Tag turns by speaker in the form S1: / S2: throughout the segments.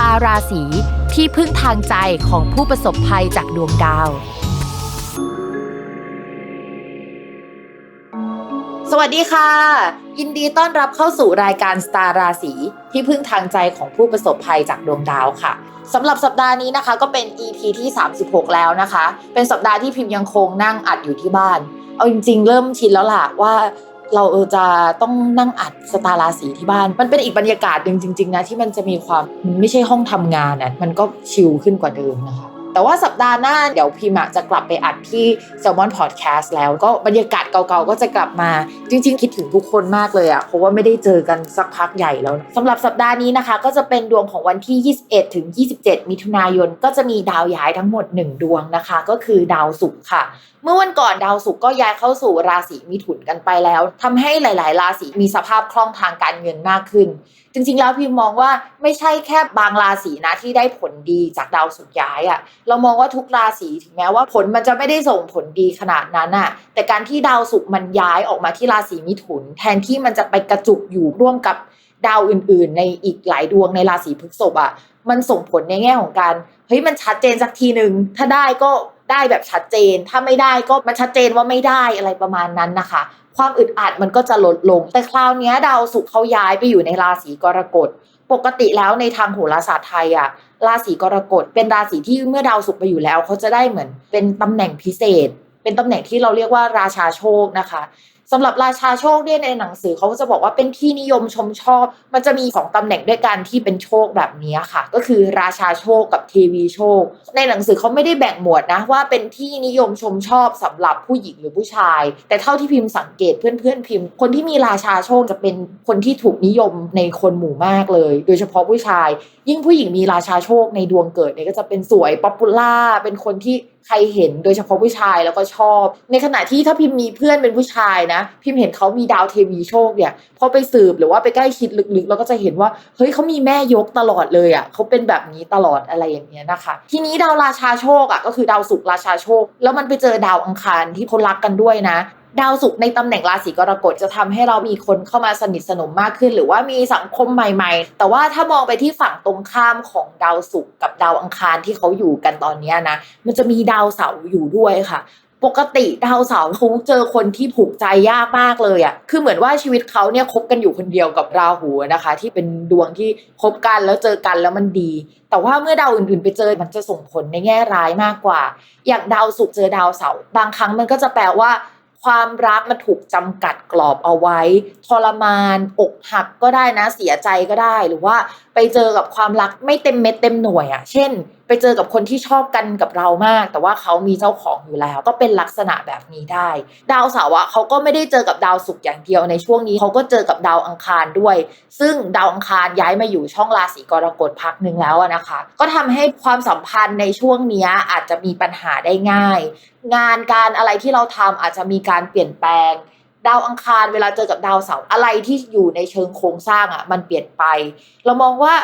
S1: ตาราศีที่พึ่งทางใจของผู้ประสบภัยจากดวงดาว สวัสดีค่ะ ยินดีต้อนรับเข้าสู่รายการสตาร์ราศีที่พึ่งทางใจของผู้ประสบภัยจากดวงดาวค่ะสำหรับสัปดาห์นี้นะคะ ก็เป็น EP ที่ 36 แล้วนะคะ เป็นสัปดาห์ที่พิมพ์ยังคงนั่งอัดอยู่ที่บ้าน เอาจริง ๆ เริ่มชินแล้วล่ะว่า เราเออจะต้องนั่งอัดสตาราสีที่บ้าน มันเป็นอีกบรรยากาศหนึ่งจริง ๆ นะ ที่มันจะมีความมันไม่ใช่ห้องทำงานนะมันก็ชิลขึ้นกว่าเดิมนะคะ แต่ว่าสัปดาห์หน้าเดี๋ยวพิมจะกลับไปอัดที่ Salmon Podcast แล้วก็บรรยากาศเก่าๆ ก็จะกลับมา จริงๆ คิดถึงทุกคนมากเลยอะเพราะว่าไม่ได้เจอกันสักพักใหญ่แล้วสำหรับสัปดาห์นี้นะคะ ก็จะเป็นดวงของวันที่ 21 ถึง 27 มิถุนายน ก็จะมีดาวย้ายทั้งหมด 1 ดวงนะคะ ก็คือดาวศุกร์ค่ะ เมื่อวันก่อนดาวศุกร์ก็ย้ายเข้าสู่ราศีมิถุนกันไปแล้วทำให้หลาย ๆ ราศีมีสภาพคล่องทางการเงินมากขึ้น จริงๆ แล้วพิมมองว่าไม่ใช่แค่บางราศีนะที่ได้ผลดีจากดาวศุกร์ย้ายอะ่ะเรามองว่าทุกราศีถึงแม้ว่าผลมันจะไม่ได้ส่งผลดีขนาดนั้นอะ่ะแต่การที่ดาวศุกร์มันย้ายออกมาที่ราศีมิถุน แทนที่มันจะไปกระจุกอยู่ร่วมกับดาวอื่น ๆ ในอีกหลายดวงในราศีพฤษภอะมันส่งผลในแง่ของการเฮ้ยมันชัดเจนสักทีหนึ่งถ้าได้ก็ได้แบบชัดเจน ถ้าไม่ได้ก็มันชัดเจนว่าไม่ได้อะไรประมาณนั้นนะคะ ความอึดอัดมันก็จะลดลง แต่คราวนี้ดาวศุกร์เขาย้ายไปอยู่ในราศีกรกฎ ปกติแล้วในทางโหราศาสตร์ไทยอะราศีกรกฎเป็นราศีที่เมื่อดาวศุกร์ไปอยู่แล้วเขาจะได้เหมือนเป็นตำแหน่งพิเศษ เป็นตำแหน่งที่เราเรียกว่าราชาโชคนะคะ สำหรับราชาโชคเนี่ยในหนังสือเขาจะบอกว่าเป็นที่นิยมชมชอบ มันจะมีสองตำแหน่งด้วยกันที่เป็นโชคแบบนี้ค่ะ ก็คือราชาโชคกับเทวีโชค ในหนังสือเขาไม่ได้แบ่งหมวดนะว่าเป็นที่นิยมชมชอบสำหรับผู้หญิงหรือผู้ชาย แต่เท่าที่พิมพ์สังเกตเพื่อนๆพิมพ์ คนที่มีราชาโชคจะเป็นคนที่ถูกนิยมในคนหมู่มากเลย โดยเฉพาะผู้ชาย ยิ่งผู้หญิงมีราชาโชคในดวงเกิดเนี่ยก็จะเป็นสวยป๊อปปูล่าเป็นคนที่ใครเห็นโดยเฉพาะผู้ชายแล้วก็ชอบ ในขณะที่ถ้าพิมพ์มีเพื่อนเป็นผู้ชายนะ พิมพ์เห็นเขามีดาวเทวีโชคเนี่ยพอไปสืบหรือว่าไปใกล้ชิดลึกๆเราก็จะเห็นว่าเฮ้ยเขามีแม่ยกตลอดเลยอะเขาเป็นแบบนี้ตลอดอะไรอย่างเงี้ยนะคะ ทีนี้ดาวราชาโชคอะก็คือดาวศุกร์ราชาโชค แล้วมันไปเจอดาวอังคารที่คนรักกันด้วยนะ ดาวศุกร์ในตำแหน่งราศีกรกฎจะทำให้เรามีคนเข้ามาสนิทสนมมากขึ้น หรือว่ามีสังคมใหม่ๆ แต่ว่าถ้ามองไปที่ฝั่งตรงข้ามของดาวศุกร์กับดาวอังคารที่เขาอยู่กันตอนนี้นะ มันจะมีดาวเสาร์อยู่ด้วยค่ะปกติดาวเสาร์เขาเจอคนที่ผูกใจยากมากเลยอะ่ะ คือเหมือนว่าชีวิตเขาเนี่ยคบกันอยู่คนเดียวกับราหูนะคะ ที่เป็นดวงที่คบกันแล้วเจอกันแล้วมันดี แต่ว่าเมื่อดาวอื่นๆ ไปเจอมันจะส่งผลในแง่ร้ายมากกว่า อย่างดาวศุกร์เจอดาวเสาร์บางครั้งมันก็จะแปลว่า ความรักมันถูกจำกัดกรอบเอาไว้ ทรมานอกหักก็ได้นะเสียใจก็ได้ หรือว่าไปเจอกับความรักไม่เต็มเม็ดเต็มหน่วยอะ่ะ เช่น ไปเจอกับคนที่ชอบกันกับเรามาก แต่ว่าเขามีเจ้าของอยู่แล้ว ก็เป็นลักษณะแบบนี้ได้ ดาวเสาร์อะเขาก็ไม่ได้เจอกับดาวศุกร์อย่างเดียวในช่วงนี้เขาก็เจอกับดาวอังคารด้วย ซึ่งดาวอังคารย้ายมาอยู่ช่องราศีกรกฎพักหนึ่งแล้วนะคะ ก็ทำให้ความสัมพันธ์ในช่วงนี้อาจจะมีปัญหาได้ง่าย งานการอะไรที่เราทำอาจจะมีการเปลี่ยนแปลงดาวอังคารเวลาเจอกับดาวเสาร์อะไรที่อยู่ในเชิงโครงสร้างอะมันเปลี่ยนไป เรามองว่า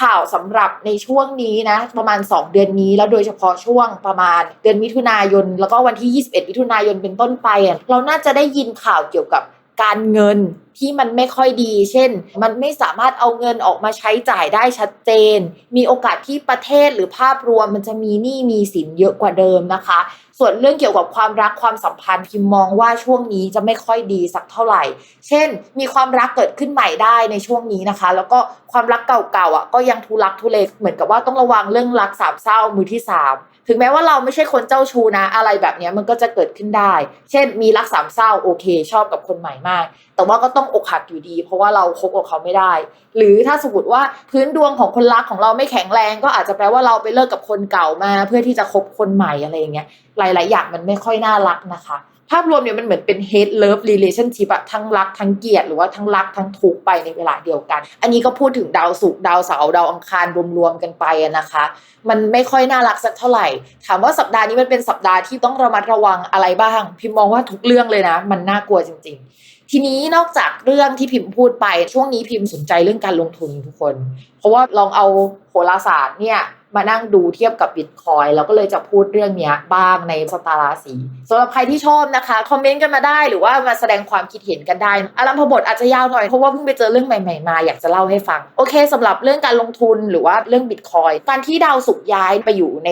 S1: ข่าวสำหรับในช่วงนี้นะ ประมาณ 2 เดือนนี้ แล้วโดยเฉพาะช่วงประมาณเดือนมิถุนายน แล้วก็วันที่ 21 มิถุนายนเป็นต้นไป เราน่าจะได้ยินข่าวเกี่ยวกับการเงินที่มันไม่ค่อยดี เช่น มันไม่สามารถเอาเงินออกมาใช้จ่ายได้ชัดเจน มีโอกาสที่ประเทศหรือภาพรวมมันจะมีหนี้มีสินเยอะกว่าเดิมนะคะ ส่วนเรื่องเกี่ยวกับความรักความสัมพันธ์พิมมองว่าช่วงนี้จะไม่ค่อยดีสักเท่าไหร่ เช่น มีความรักเกิดขึ้นใหม่ได้ในช่วงนี้นะคะ แล้วก็ความรักเก่าๆอะก็ยังทุลักทุเลเหมือนกับว่าต้องระวังเรื่องรักสามเศร้ามือที่สาม ถึงแม้ว่าเราไม่ใช่คนเจ้าชู้นะ อะไรแบบนี้มันก็จะเกิดขึ้นได้ เช่นมีรักสามเศร้าโอเค ชอบกับคนใหม่มาก แต่ว่าก็ต้องอกหักอยู่ดี เพราะว่าเราคบกับเขาไม่ได้ หรือถ้าสมมติว่าพื้นดวงของคนรักของเราไม่แข็งแรง ก็อาจจะแปลว่าเราไปเลิกกับคนเก่ามา เพื่อที่จะคบคนใหม่อะไรอย่างเงี้ยหลาย ๆ อย่างมันไม่ค่อยน่ารักนะคะ ภาพรวมเนี่ยมันเหมือนเป็น hate love relationship อะทั้งรักทั้งเกลียดหรือว่าทั้งรักทั้งทุกข์ไปในเวลาเดียวกัน อันนี้ก็พูดถึงดาวศุกร์ดาวเสาร์ดาวอังคารรวมๆกันไปอะนะคะ มันไม่ค่อยน่ารักสักเท่าไหร่ ถามว่าสัปดาห์นี้มันเป็นสัปดาห์ที่ต้องระมัดระวังอะไรบ้าง พิมมองว่าทุกเรื่องเลยนะ มันน่ากลัวจริง ๆ ทีนี้นอกจากเรื่องที่พิมพ์พูดไปช่วงนี้พิมพ์สนใจเรื่องการลงทุนทุกคน เพราะว่าลองเอาโหราศาสตร์เนี่ย มานั่งดูเทียบกับบิตคอยแล้วก็เลยจะพูดเรื่องนี้บ้างในสตาราศีสำหรับใครที่ชอบนะคะ คอมเมนต์กันมาได้หรือว่ามาแสดงความคิดเห็นกันได้อารัมพบทอาจจะยาวหน่อยเพราะว่าเพิ่งไปเจอเรื่องใหม่ๆมาอยากจะเล่าให้ฟัง โอเคสำหรับเรื่องการลงทุนหรือว่าเรื่องบิตคอยการที่ดาวศุกย้ายไปอยู่ใน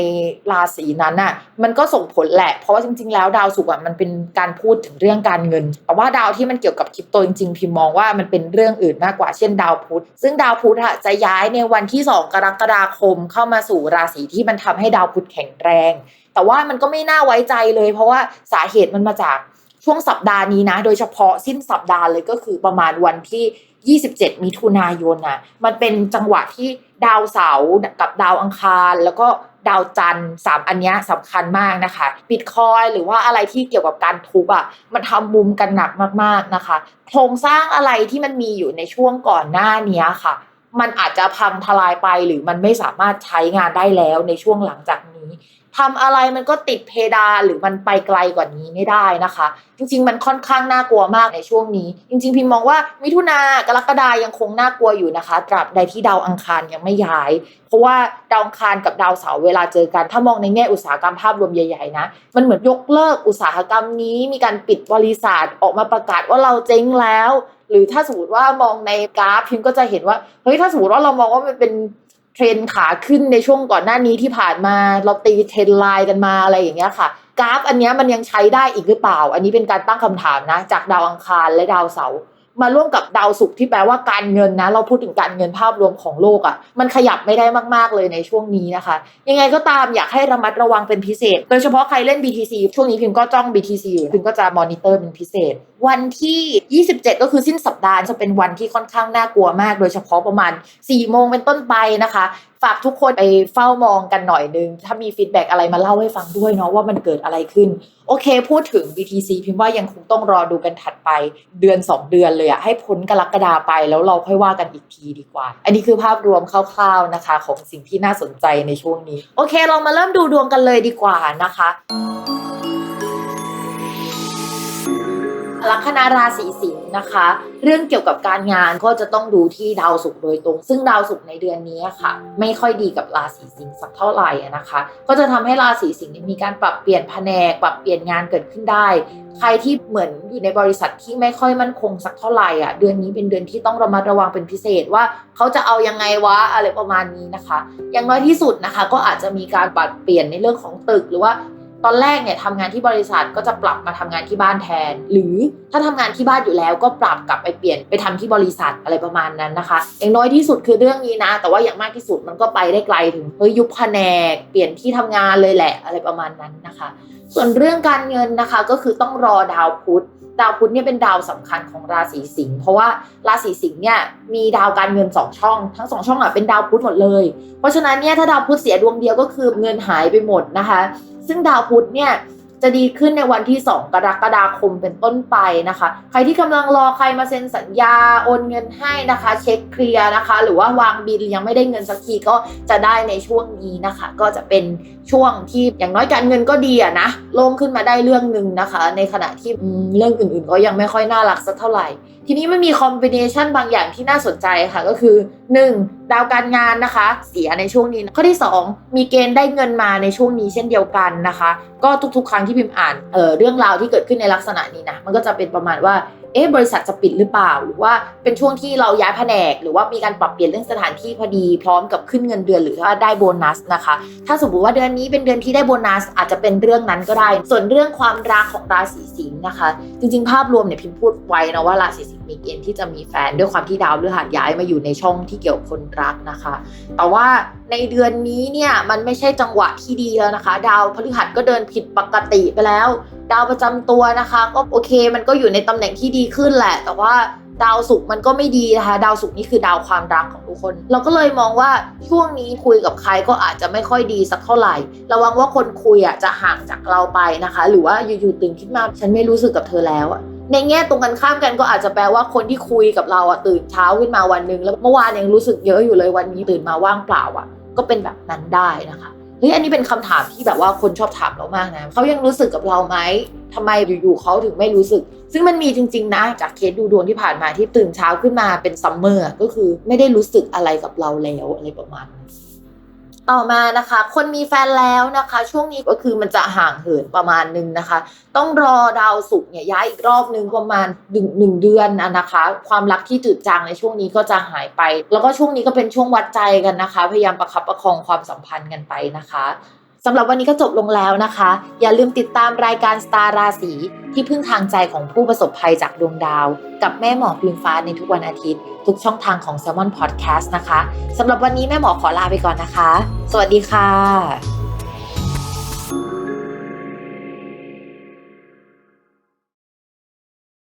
S1: ราศีนั้นน่ะมันก็ส่งผลแหละ เพราะว่าจริง ๆ แล้วดาวศุกอะมันเป็นการพูดถึงเรื่องการเงิน แต่ว่าดาวที่มันเกี่ยวกับคริปโตจริงๆพิมมองว่ามันเป็นเรื่องอื่นมากกว่าเช่นดาวพุธซึ่งดาวพุธอะจะย้ายในวันที่ 2 กรกฎาคมเข้ามาสราศีที่มันทำให้ดาวพุธแข็งแรง แต่ว่ามันก็ไม่น่าไว้ใจเลย เพราะว่าสาเหตุมันมาจากช่วงสัปดาห์นี้นะ โดยเฉพาะสิ้นสัปดาห์เลยก็คือประมาณวันที่ 27 มิถุนายนนะมันเป็นจังหวะที่ดาวเสาร์กับดาวอังคาร แล้วก็ดาวจันทร์สามอันเนี้ยสำคัญมากนะคะบิตคอยหรือว่าอะไรที่เกี่ยวกับการทุบอะมันทำมุมกันหนักมากๆนะคะ โครงสร้างอะไรที่มันมีอยู่ในช่วงก่อนหน้านี้ค่ะ มันอาจจะพังทลายไปหรือมันไม่สามารถใช้งานได้แล้วในช่วงหลังจากนี้ ทำอะไรมันก็ติดเพดานหรือมันไปไกลกว่านี้ไม่ได้นะคะ จริง ๆ มันค่อนข้างน่ากลัวมากในช่วงนี้ จริง ๆ พิมมองว่ามิถุนากรกฎายังคงน่ากลัวอยู่นะคะ ตราบใดที่ดาวอังคารยังไม่ย้าย เพราะว่าดาวอังคารกับดาวเสาร์เวลาเจอกัน ถ้ามองในแง่อุตสาหกรรมภาพรวมใหญ่ๆนะมันเหมือนยกเลิกอุตสาหกรรมนี้ มีการปิดบริษัทออกมาประกาศว่าเราเจ๊งแล้ว หรือถ้าสมมติว่ามองในกราฟพิมก็จะเห็นว่าเฮ้ยถ้าสมมติว่าเรามองว่ามันเป็น เทรนขาขึ้นในช่วงก่อนหน้านี้ที่ผ่านมาเราตีเทรนไลน์กันมาอะไรอย่างเงี้ยค่ะ กราฟอันนี้มันยังใช้ได้อีกหรือเปล่า อันนี้เป็นการตั้งคำถามนะ จากดาวอังคารและดาวเสาร์ มาร่วมกับดาวศุกร์ที่แปลว่าการเงินนะ เราพูดถึงการเงินภาพรวมของโลกอะ่ะ มันขยับไม่ได้มากๆเลยในช่วงนี้นะคะ ยังไงก็ตามอยากให้ระมัดระวังเป็นพิเศษ โดยเฉพาะใครเล่น BTC ช่วงนี้พิมก็จ้อง BTC อยู่พิมก็จะมอนิเตอร์เป็นพิเศษ วันที่ 27 ก็คือสิ้นสัปดาห์จะเป็นวันที่ค่อนข้างน่ากลัวมาก โดยเฉพาะประมาณ 4 โมงเป็นต้นไปนะคะ ฝากทุกคนไปเฝ้ามองกันหน่อยนึง ถ้ามีฟีดแบ็กอะไรมาเล่าให้ฟังด้วยเนาะว่ามันเกิดอะไรขึ้น โอเค พูดถึง BTC พิมพ์ว่ายังคงต้องรอดูกันถัดไปเดือน 2 เดือนเลยอะให้พ้นกรกฎาไปแล้วเราค่อยว่ากันอีกทีดีกว่า อันนี้คือภาพรวมคร่าวๆนะคะ ของสิ่งที่น่าสนใจในช่วงนี้ โอเค เรามาเริ่มดูดวงกันเลยดีกว่านะคะ ลัคนาราศีสิงห์นะคะ เรื่องเกี่ยวกับการงานก็จะต้องดูที่ดาวศุกร์โดยตรง ซึ่งดาวศุกร์ในเดือนนี้ค่ะ ไม่ค่อยดีกับราศีสิงห์สักเท่าไหร่นะคะ ก็จะทำให้ราศีสิงห์มีการปรับเปลี่ยนแผนกปรับเปลี่ยนงานเกิดขึ้นได้ ใครที่เหมือนอยู่ในบริษัทที่ไม่ค่อยมั่นคงสักเท่าไหร่อะเดือนนี้เป็นเดือนที่ต้องระมัดระวังเป็นพิเศษว่าเขาจะเอายังไงวะอะไรประมาณนี้นะคะ อย่างน้อยที่สุดนะคะ ก็อาจจะมีการปรับเปลี่ยนในเรื่องของตึกหรือว่า ตอนแรกเนี่ยทำงานที่บริษัทก็จะปรับมาทำงานที่บ้านแทน หรือถ้าทำงานที่บ้านอยู่แล้วก็ปรับกลับไปเปลี่ยนไปทำที่บริษัทอะไรประมาณนั้นนะคะ อย่างน้อยที่สุดคือเรื่องนี้นะ แต่ว่าอย่างมากที่สุดมันก็ไปได้ไกลถึงเฮ้ยยุบแผนกเปลี่ยนที่ทำงานเลยแหละอะไรประมาณนั้นนะคะ ส่วนเรื่องการเงินนะคะก็คือต้องรอดาวพุธ ดาวพุธเนี่ยเป็นดาวสำคัญของราศีสิงห์เพราะว่าราศีสิงห์เนี่ยมีดาวการเงินสองช่อง ทั้งสองช่องอะเป็นดาวพุธหมดเลย เพราะฉะนั้นเนี่ยถ้าดาวพุธเสียดวงเดียวก็คือเงินหายไปหมดนะคะ ซึ่งดาวพุธเนี่ย จะดีขึ้นในวันที่ 2 กรกฎาคมเป็นต้นไปนะคะ ใครที่กำลังรอใครมาเซ็นสัญญาโอนเงินให้นะคะ เช็คเคลียร์นะคะ หรือว่าวางบินยังไม่ได้เงินสักทีก็จะได้ในช่วงนี้นะคะ ก็จะเป็นช่วงที่อย่างน้อยการเงินก็ดีอะนะโล่งขึ้นมาได้เรื่องหนึ่งนะคะ ในขณะที่เรื่องอื่นๆ ก็ยังไม่ค่อยน่ารักสักเท่าไหร่ ทีนี้มันมีคอมบิเนชันบางอย่างที่น่าสนใจค่ะก็คือ 1. ดาวการงานนะคะ เสียในช่วงนี้ข้อที่ 2 มีเกณฑ์ได้เงินมาในช่วงนี้เช่นเดียวกันนะคะ ก็ทุกๆ ครั้งที่พิมพ์อ่านเออเรื่องราวที่เกิดขึ้นในลักษณะนี้นะมันก็จะเป็นประมาณว่า เอ๊ะบริษัทจะปิดหรือเปล่า หรือว่าเป็นช่วงที่เราย้ายแผนก หรือว่ามีการปรับเปลี่ยนเรื่องสถานที่พอดีพร้อมกับขึ้นเงินเดือนหรือว่าได้โบนัสนะคะ ถ้าสมมติว่าเดือนนี้เป็นเดือนที่ได้โบนัส อาจจะเป็นเรื่องนั้นก็ได้ ส่วนเรื่องความรักของราศีสิงห์นะคะ จริงๆ ภาพรวมเนี่ยพิมพ์พูดไว้นะว่าราศีสิงห์มีเกณฑ์ที่จะมีแฟนด้วยความที่ดาวพฤหัสย้ายมาอยู่ในช่องที่เกี่ยวคนรักนะคะ แต่ว่าในเดือนนี้เนี่ยมันไม่ใช่จังหวะที่ดีแล้วนะคะ ดาวพฤหัสก็เดินผิดปกติไปแล้ว ดาวประจำตัวนะคะ ก็โอเค มันก็อยู่ในตำแหน่งที่ดีขึ้นแหละ แต่ว่าดาวศุกร์มันก็ไม่ดีนะคะ ดาวศุกร์นี่คือดาวความรักของทุกคน เราก็เลยมองว่าช่วงนี้คุยกับใครก็อาจจะไม่ค่อยดีสักเท่าไหร่ ระวังว่าคนคุยอะจะห่างจากเราไปนะคะ หรือว่าอยู่ๆตื่นขึ้นมาฉันไม่รู้สึกกับเธอแล้วอะในแง่ตรงกันข้ามกันก็อาจจะแปลว่าคนที่คุยกับเราอะตื่นเช้าขึ้นมาวันหนึ่งแล้วเมื่อวานยังรู้สึกเยอะอยู่เลยวันนี้ตื่นมาว่างเปล่าอะ ก็เป็นแบบนั้นได้นะคะ เฮ้ยอันนี้เป็นคำถามที่แบบว่าคนชอบถามเรามากนะเขายังรู้สึกกับเราไหมทำไมอยู่ๆเขาถึงไม่รู้สึก ซึ่งมันมีจริง ๆ นะ จากเคสดูดวงที่ผ่านมาที่ตื่นเช้าขึ้นมาเป็นซัมเมอร์ก็คือไม่ได้รู้สึกอะไรกับเราแล้วอะไรประมาณนั้น ต่อมานะคะ คนมีแฟนแล้วนะคะ ช่วงนี้ก็คือมันจะห่างเหินประมาณนึงนะคะ ต้องรอดาวศุกร์เนี่ยย้ายอีกรอบนึงประมาณหนึ่งหนึ่งเดือนนะนะคะ ความรักที่จืดจางในช่วงนี้ก็จะหายไป แล้วก็ช่วงนี้ก็เป็นช่วงวัดใจกันนะคะ พยายามประคับประคองความสัมพันธ์กันไปนะคะ สำหรับวันนี้ก็จบลงแล้วนะคะ อย่าลืมติดตามรายการสตาร์ราศีที่พึ่งทางใจของผู้ประสบภัยจากดวงดาว กับแม่หมอพิมฟ้าในทุกวันอาทิตย์ ทุกช่องทางของ s ซ l m o n Podcast นะคะสำหรับวันนี้แม่หมอขอลาไปก่อนนะคะ สวัสดีค่ะ